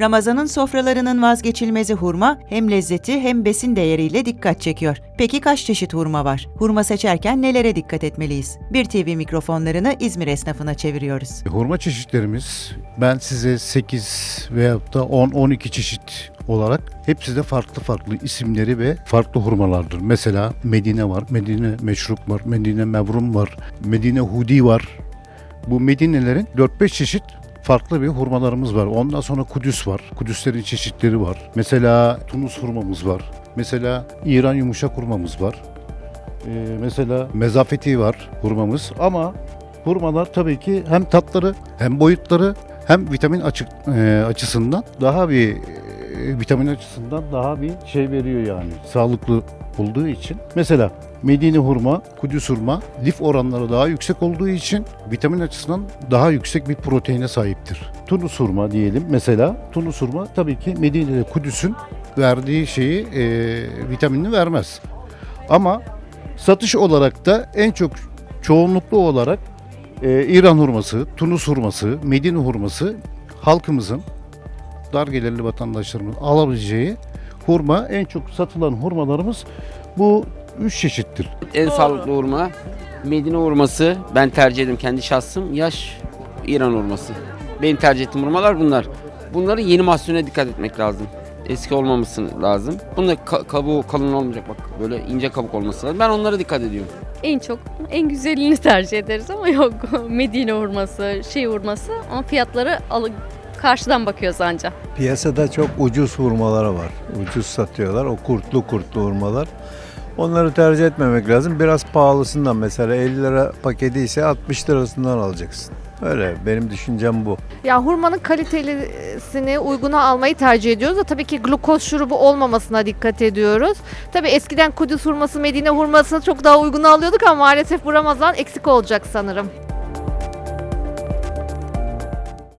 Ramazanın sofralarının vazgeçilmezi hurma hem lezzeti hem besin değeriyle dikkat çekiyor. Peki kaç çeşit hurma var? Hurma seçerken nelere dikkat etmeliyiz? Bir TV mikrofonlarını İzmir esnafına çeviriyoruz. Hurma çeşitlerimiz ben size 8 veyahut da 10-12 çeşit olarak hepsi de farklı farklı isimleri ve farklı hurmalardır. Mesela Medine var, Medine Meşrup var, Medine Mevrum var, Medine Hudi var. Bu Medinelerin 4-5 çeşit farklı bir hurmalarımız var. Ondan sonra Kudüs var. Kudüslerin çeşitleri var. Mesela Tunus hurmamız var. Mesela İran yumuşak hurmamız var. Ee, mesela mezafeti var hurmamız ama hurmalar tabii ki hem tatları hem boyutları hem vitamin açık e, açısından daha bir vitamin açısından daha bir şey veriyor yani sağlıklı olduğu için. Mesela Medine hurma, Kudüs hurma lif oranları daha yüksek olduğu için vitamin açısından daha yüksek bir proteine sahiptir. Tunus hurma diyelim mesela. Tunus hurma tabii ki Medine ile Kudüs'ün verdiği şeyi e, vitaminini vermez. Ama satış olarak da en çok çoğunluklu olarak e, İran hurması, Tunus hurması, Medine hurması halkımızın dar gelirli vatandaşlarımızın alabileceği hurma en çok satılan hurmalarımız bu üç çeşittir. En sağlıklı hurma Medine hurması. Ben tercih ederim kendi şahsım. Yaş İran hurması. Benim tercih ettiğim hurmalar bunlar. Bunların yeni mahsulüne dikkat etmek lazım. Eski olmaması lazım. Bunda ka- kabuğu kalın olmayacak bak. Böyle ince kabuk olması lazım. Ben onlara dikkat ediyorum. En çok en güzelini tercih ederiz ama yok Medine hurması, şey hurması ama fiyatları alı, karşıdan bakıyoruz anca. Piyasada çok ucuz hurmalar var. Ucuz satıyorlar. O kurtlu kurtlu hurmalar. Onları tercih etmemek lazım. Biraz pahalısından mesela 50 lira paketi ise 60 lirasından alacaksın. Öyle benim düşüncem bu. Ya hurmanın kalitelisini uyguna almayı tercih ediyoruz da tabii ki glukoz şurubu olmamasına dikkat ediyoruz. Tabii eskiden Kudüs hurması, Medine hurmasını çok daha uyguna alıyorduk ama maalesef bu Ramazan eksik olacak sanırım.